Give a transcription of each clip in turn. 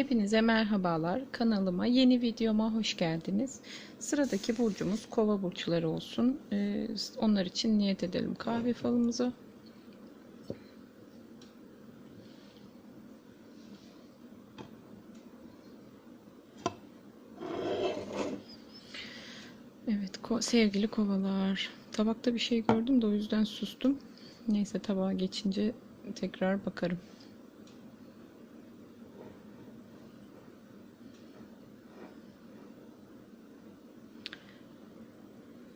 Hepinize merhabalar. Kanalıma, yeni videoma hoş geldiniz. Sıradaki burcumuz kova burçları olsun. Ee, onlar için niyet edelim kahve falımıza. Evet sevgili kovalar. Tabakta bir şey gördüm de o yüzden sustum. Neyse tabağa geçince tekrar bakarım.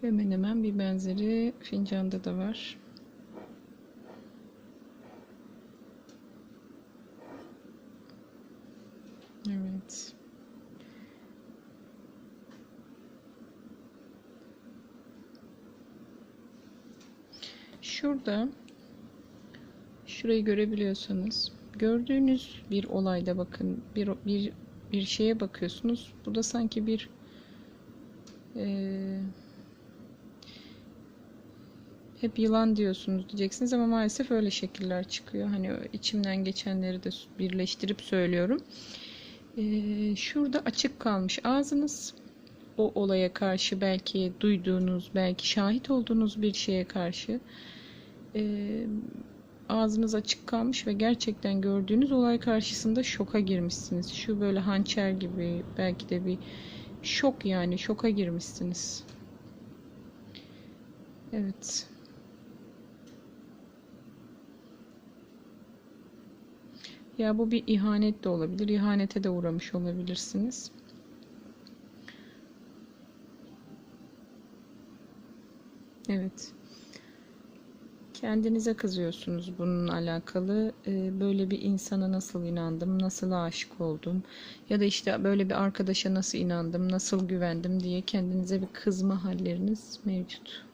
Hemen hemen bir benzeri fincanda da var. Evet. Şurada şurayı görebiliyorsanız gördüğünüz bir olayda bakın bir bir bir şeye bakıyorsunuz. Bu da sanki bir eee hep yılan diyorsunuz diyeceksiniz ama maalesef öyle şekiller çıkıyor. Hani içimden geçenleri de birleştirip söylüyorum. Ee, şurada açık kalmış ağzınız. O olaya karşı belki duyduğunuz, belki şahit olduğunuz bir şeye karşı e, ağzınız açık kalmış ve gerçekten gördüğünüz olay karşısında şoka girmişsiniz. Şu böyle hançer gibi belki de bir şok yani şoka girmişsiniz. Evet. Ya bu bir ihanet de olabilir. İhanete de uğramış olabilirsiniz. Evet. Kendinize kızıyorsunuz bununla alakalı. Ee, böyle bir insana nasıl inandım, nasıl aşık oldum ya da işte böyle bir arkadaşa nasıl inandım, nasıl güvendim diye kendinize bir kızma halleriniz mevcut.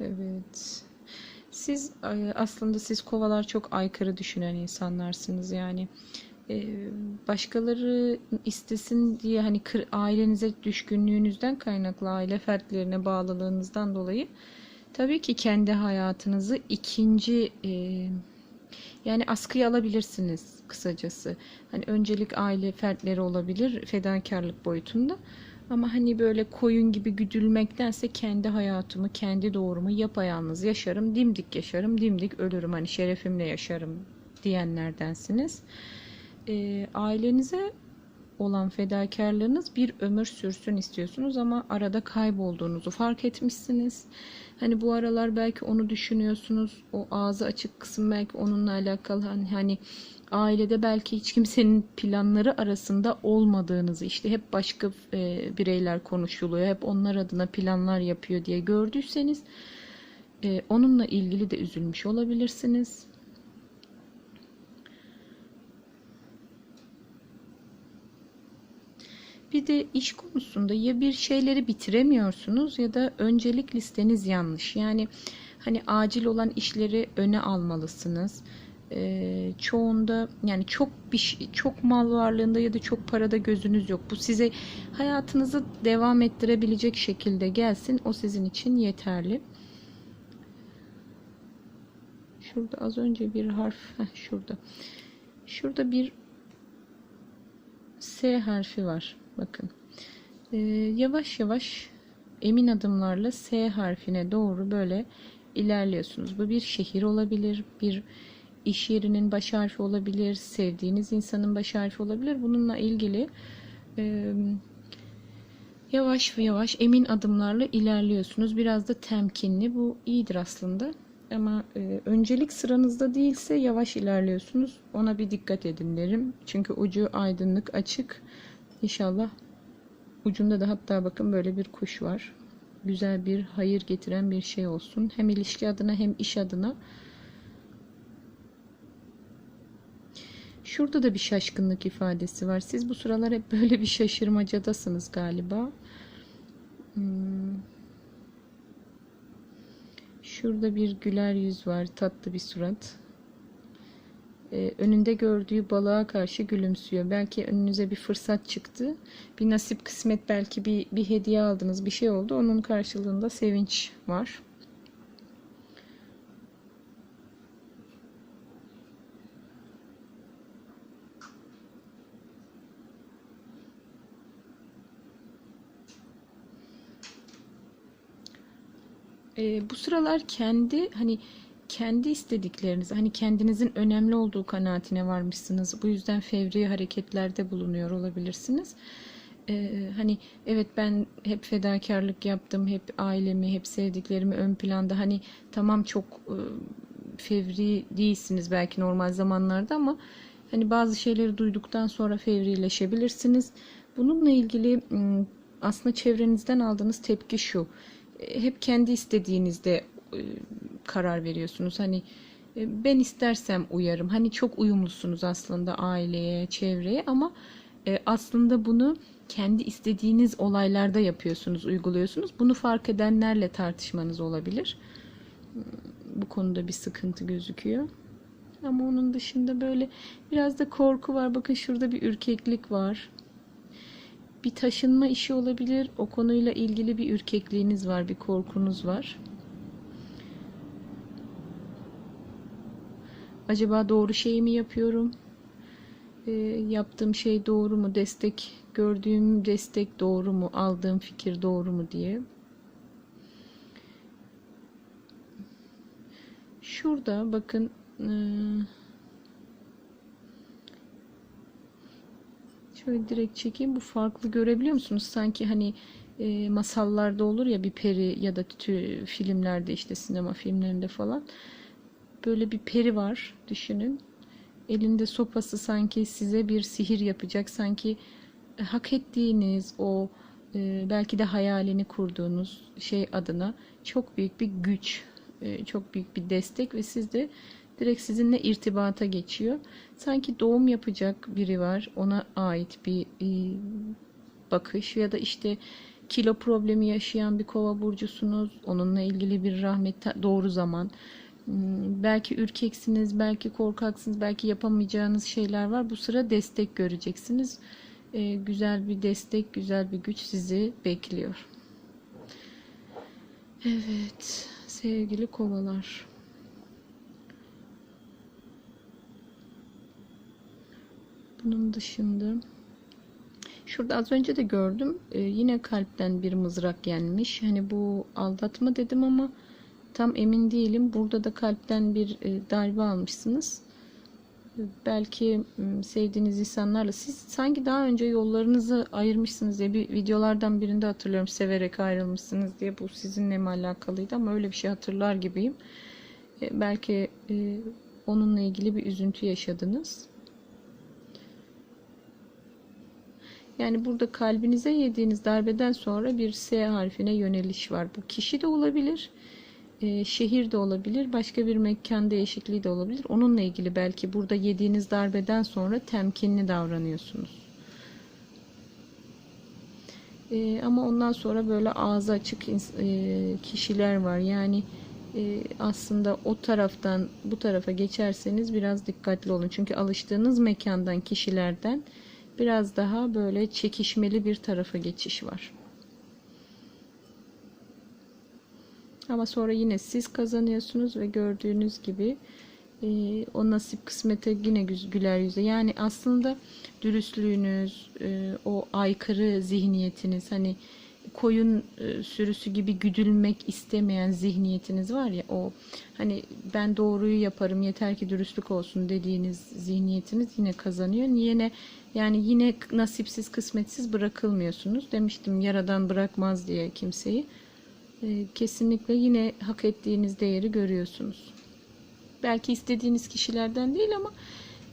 Evet. Siz e, aslında siz kovalar çok aykırı düşünen insanlarsınız yani e, başkaları istesin diye hani ailenize düşkünlüğünüzden kaynaklı aile fertlerine bağlılığınızdan dolayı tabii ki kendi hayatınızı ikinci e, yani askıya alabilirsiniz kısacası. Hani öncelik aile fertleri olabilir fedakarlık boyutunda. Ama hani böyle koyun gibi güdülmektense kendi hayatımı, kendi doğrumu yapayalnız yaşarım, dimdik yaşarım, dimdik ölürüm. Hani şerefimle yaşarım diyenlerdensiniz. E, ailenize olan fedakarlığınız bir ömür sürsün istiyorsunuz ama arada kaybolduğunuzu fark etmişsiniz. Hani bu aralar belki onu düşünüyorsunuz. O ağzı açık kısım belki onunla alakalı hani, hani ailede belki hiç kimsenin planları arasında olmadığınızı işte hep başka e, bireyler konuşuluyor. Hep onlar adına planlar yapıyor diye gördüyseniz e, onunla ilgili de üzülmüş olabilirsiniz. Bir de iş konusunda ya bir şeyleri bitiremiyorsunuz ya da öncelik listeniz yanlış. Yani hani acil olan işleri öne almalısınız. Ee, çoğunda yani çok bir şey, çok mal varlığında ya da çok parada gözünüz yok. Bu size hayatınızı devam ettirebilecek şekilde gelsin. O sizin için yeterli. Şurada az önce bir harf heh, şurada. Şurada bir S harfi var. Bakın. Ee, yavaş yavaş emin adımlarla S harfine doğru böyle ilerliyorsunuz. Bu bir şehir olabilir, bir iş yerinin baş harfi olabilir, sevdiğiniz insanın baş harfi olabilir. Bununla ilgili e, yavaş yavaş emin adımlarla ilerliyorsunuz. Biraz da temkinli. Bu iyidir aslında. Ama e, öncelik sıranızda değilse yavaş ilerliyorsunuz. Ona bir dikkat edin derim. Çünkü ucu aydınlık, açık. İnşallah ucunda da hatta bakın böyle bir kuş var. Güzel bir hayır getiren bir şey olsun. Hem ilişki adına hem iş adına. Şurada da bir şaşkınlık ifadesi var. Siz bu sıralar hep böyle bir şaşırmacadasınız galiba. Hmm. Şurada bir güler yüz var. Tatlı bir surat. E, önünde gördüğü balığa karşı gülümsüyor. Belki önünüze bir fırsat çıktı. Bir nasip kısmet belki bir, bir hediye aldınız bir şey oldu. Onun karşılığında sevinç var. E, bu sıralar kendi hani kendi istedikleriniz hani kendinizin önemli olduğu kanaatine varmışsınız. Bu yüzden fevri hareketlerde bulunuyor olabilirsiniz. E, hani evet ben hep fedakarlık yaptım. Hep ailemi, hep sevdiklerimi ön planda. Hani tamam çok e, fevri değilsiniz belki normal zamanlarda ama hani bazı şeyleri duyduktan sonra fevrileşebilirsiniz. Bununla ilgili aslında çevrenizden aldığınız tepki şu. Hep kendi istediğinizde karar veriyorsunuz. Hani e, ben istersem uyarım. Hani çok uyumlusunuz aslında aileye, çevreye ama e, aslında bunu kendi istediğiniz olaylarda yapıyorsunuz, uyguluyorsunuz. Bunu fark edenlerle tartışmanız olabilir. Bu konuda bir sıkıntı gözüküyor. Ama onun dışında böyle biraz da korku var. Bakın şurada bir ürkeklik var. Bir taşınma işi olabilir. O konuyla ilgili bir ürkekliğiniz var, bir korkunuz var. Acaba doğru şeyi mi yapıyorum? Ee, yaptığım şey doğru mu? Destek gördüğüm destek doğru mu? Aldığım fikir doğru mu diye. Şurada bakın ee, şöyle direkt çekeyim. Bu farklı görebiliyor musunuz? Sanki hani e, masallarda olur ya bir peri ya da tü- filmlerde işte sinema filmlerinde falan. Böyle bir peri var düşünün. Elinde sopası sanki size bir sihir yapacak. Sanki hak ettiğiniz o e, belki de hayalini kurduğunuz şey adına çok büyük bir güç, e, çok büyük bir destek ve siz de direkt sizinle irtibata geçiyor. Sanki doğum yapacak biri var. Ona ait bir e, bakış ya da işte kilo problemi yaşayan bir kova burcusunuz. Onunla ilgili bir rahmet doğru zaman. Hmm, Belki ürkeksiniz, belki korkaksınız, belki yapamayacağınız şeyler var. Bu sıra destek göreceksiniz. Ee, güzel bir destek, güzel bir güç sizi bekliyor. Evet, sevgili kovalar. Bunun dışında şurada az önce de gördüm. Ee, yine kalpten bir mızrak yenmiş. Hani bu aldatma dedim ama tam emin değilim. Burada da kalpten bir e, darbe almışsınız. Belki m, sevdiğiniz insanlarla siz sanki daha önce yollarınızı ayırmışsınız diye bir videolardan birinde hatırlıyorum severek ayrılmışsınız diye bu sizinle mi alakalıydı ama öyle bir şey hatırlar gibiyim. E, belki e, onunla ilgili bir üzüntü yaşadınız. Yani burada kalbinize yediğiniz darbeden sonra bir S harfine yöneliş var. Bu kişi de olabilir, e, şehir de olabilir, başka bir mekan değişikliği de olabilir. Onunla ilgili belki burada yediğiniz darbeden sonra temkinli davranıyorsunuz. E, ama ondan sonra böyle ağzı açık e, kişiler var. Yani e, aslında o taraftan bu tarafa geçerseniz biraz dikkatli olun. Çünkü alıştığınız mekandan, kişilerden biraz daha böyle çekişmeli bir tarafa geçiş var. Ama sonra yine siz kazanıyorsunuz ve gördüğünüz gibi e, o nasip kısmete yine güler yüze. Yani aslında dürüstlüğünüz, e, o aykırı zihniyetiniz, hani koyun e, sürüsü gibi güdülmek istemeyen zihniyetiniz var ya o hani ben doğruyu yaparım yeter ki dürüstlük olsun dediğiniz zihniyetiniz yine kazanıyor. Niye ne yani yine nasipsiz kısmetsiz bırakılmıyorsunuz. Demiştim yaradan bırakmaz diye kimseyi. E, kesinlikle yine hak ettiğiniz değeri görüyorsunuz. Belki istediğiniz kişilerden değil ama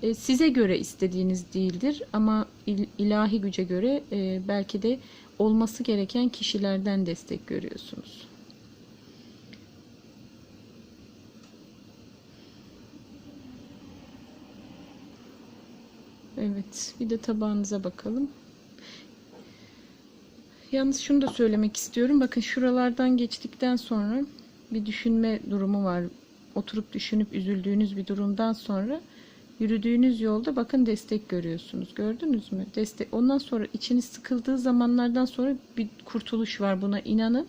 e, size göre istediğiniz değildir ama il- ilahi güce göre e, belki de olması gereken kişilerden destek görüyorsunuz. Evet, bir de tabağınıza bakalım. Yalnız şunu da söylemek istiyorum. Bakın şuralardan geçtikten sonra bir düşünme durumu var. Oturup düşünüp üzüldüğünüz bir durumdan sonra yürüdüğünüz yolda bakın destek görüyorsunuz. Gördünüz mü? Destek. Ondan sonra içiniz sıkıldığı zamanlardan sonra bir kurtuluş var. Buna inanın.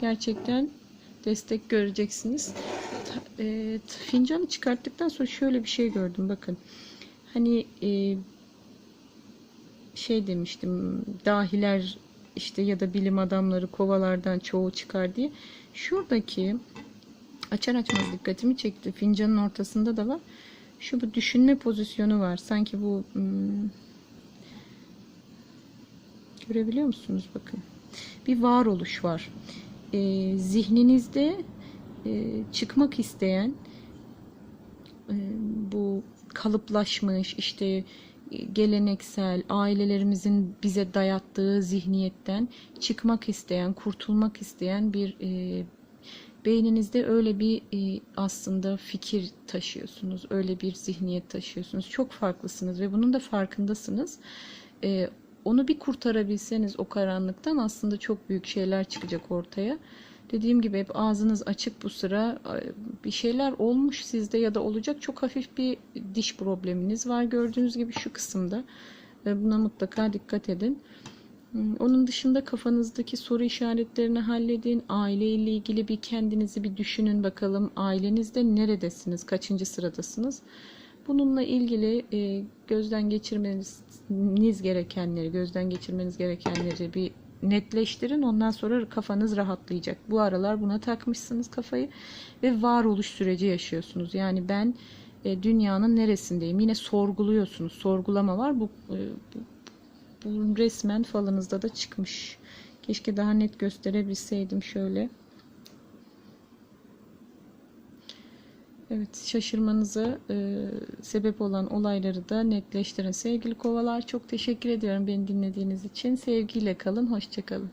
Gerçekten destek göreceksiniz. E, fincanı çıkarttıktan sonra şöyle bir şey gördüm. Bakın. Hani e, şey demiştim dahiler işte ya da bilim adamları kovalardan çoğu çıkar diye. Şuradaki açar açmaz dikkatimi çekti. Fincanın ortasında da var. Şu bu düşünme pozisyonu var. Sanki bu hmm, görebiliyor musunuz? Bakın. Bir varoluş var. Ee, zihninizde e, çıkmak isteyen e, bu kalıplaşmış işte e, geleneksel ailelerimizin bize dayattığı zihniyetten çıkmak isteyen, kurtulmak isteyen bir e, beyninizde öyle bir e, aslında fikir taşıyorsunuz. Öyle bir zihniyet taşıyorsunuz. Çok farklısınız ve bunun da farkındasınız. E, onu bir kurtarabilseniz o karanlıktan aslında çok büyük şeyler çıkacak ortaya. Dediğim gibi hep ağzınız açık bu sıra bir şeyler olmuş sizde ya da olacak çok hafif bir diş probleminiz var gördüğünüz gibi şu kısımda ve buna mutlaka dikkat edin. Onun dışında kafanızdaki soru işaretlerini halledin. Aile ile ilgili bir kendinizi bir düşünün bakalım. Ailenizde neredesiniz? Kaçıncı sıradasınız? Bununla ilgili e, gözden geçirmeniz gerekenleri, gözden geçirmeniz gerekenleri bir netleştirin. Ondan sonra kafanız rahatlayacak. Bu aralar buna takmışsınız kafayı ve varoluş süreci yaşıyorsunuz. Yani ben e, dünyanın neresindeyim? Yine sorguluyorsunuz. Sorgulama var. Bu, e, bu, bu resmen falınızda da çıkmış. Keşke daha net gösterebilseydim şöyle. Evet, şaşırmanıza e, sebep olan olayları da netleştirin. Sevgili kovalar çok teşekkür ediyorum beni dinlediğiniz için. Sevgiyle kalın, hoşçakalın.